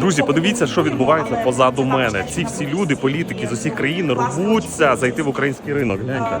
Друзі, подивіться, що відбувається позаду мене. Ці всі люди, політики з усіх країн рвуться зайти в український ринок. Гляньте.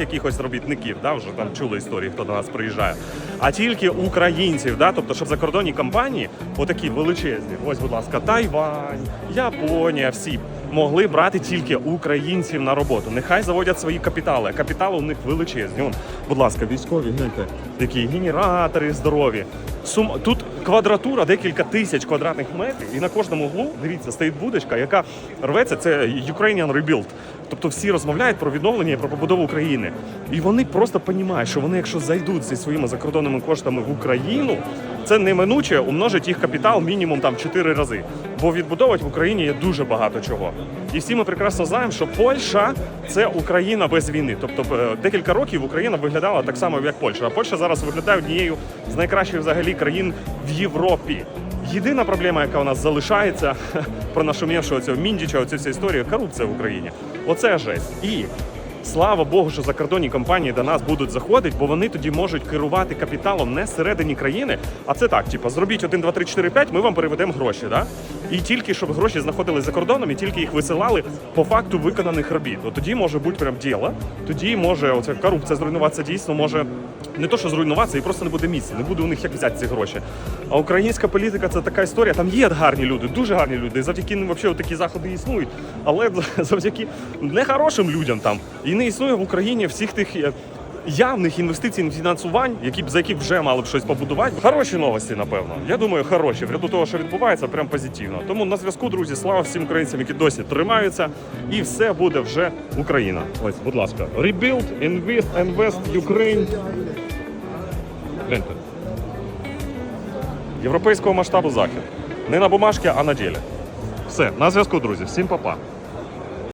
якихось робітників, да, вже там чули історії, хто до нас приїжджає, а тільки українців. Да, тобто, щоб закордонні компанії, отакі величезні, ось, будь ласка, Тайвань, Японія, всі. Могли брати тільки українців на роботу. Нехай заводять свої капітали. Капітали у них величезні. Вон, будь ласка, військові, гляньте, які генератори здорові. Сум... Тут квадратура декілька тисяч квадратних метрів, і на кожному углу, дивіться, стоїть будочка, яка рветься. Це Ukrainian Rebuild. Тобто всі розмовляють про відновлення і про побудову України. І вони просто розуміють, що вони, якщо зайдуть зі своїми закордонними коштами в Україну, це неминуче умножить їх капітал мінімум там 4 рази. Бо відбудовувати в Україні є дуже багато чого. І всі ми прекрасно знаємо, що Польща це Україна без війни. Тобто е, декілька років Україна виглядала так само, як Польща. А Польща зараз виглядає однією з найкращих взагалі країн в Європі. Єдина проблема, яка у нас залишається про нашумівшого цього міндіча, оцю всю історію, корупція в Україні. Оце жесть. І Слава Богу, що закордонні компанії до нас будуть заходити, бо вони тоді можуть керувати капіталом не всередині країни, а це так: типу, зробіть 1, 2, 3, 4, 5, ми вам переведемо гроші. Да? І тільки щоб гроші знаходились за кордоном, і тільки їх висилали по факту виконаних робіт. От тоді може бути прям діло. Тоді може оця корупція зруйнуватися дійсно може не то, що зруйнуватися, і просто не буде місця, не буде у них як взяти ці гроші. А українська політика це така історія. Там є гарні люди, дуже гарні люди. І завдяки ним взагалі такі заходи існують. Але завдяки нехорошим людям там і не існує в Україні всіх тих. Явних інвестицій фінансувань, які б за які вже мали б щось побудувати. Хороші новості, напевно. Я думаю, хороші. В ряду того, що відбувається, прям позитивно. Тому на зв'язку, друзі, слава всім українцям, які досі тримаються, і все буде вже Україна. Ось, будь ласка, Rebuild, Invest, Invest, Ukraine. Гляньте. Європейського масштабу захід. Не на бумажці, а на ділі. Все, на зв'язку, друзі. Всім па-па.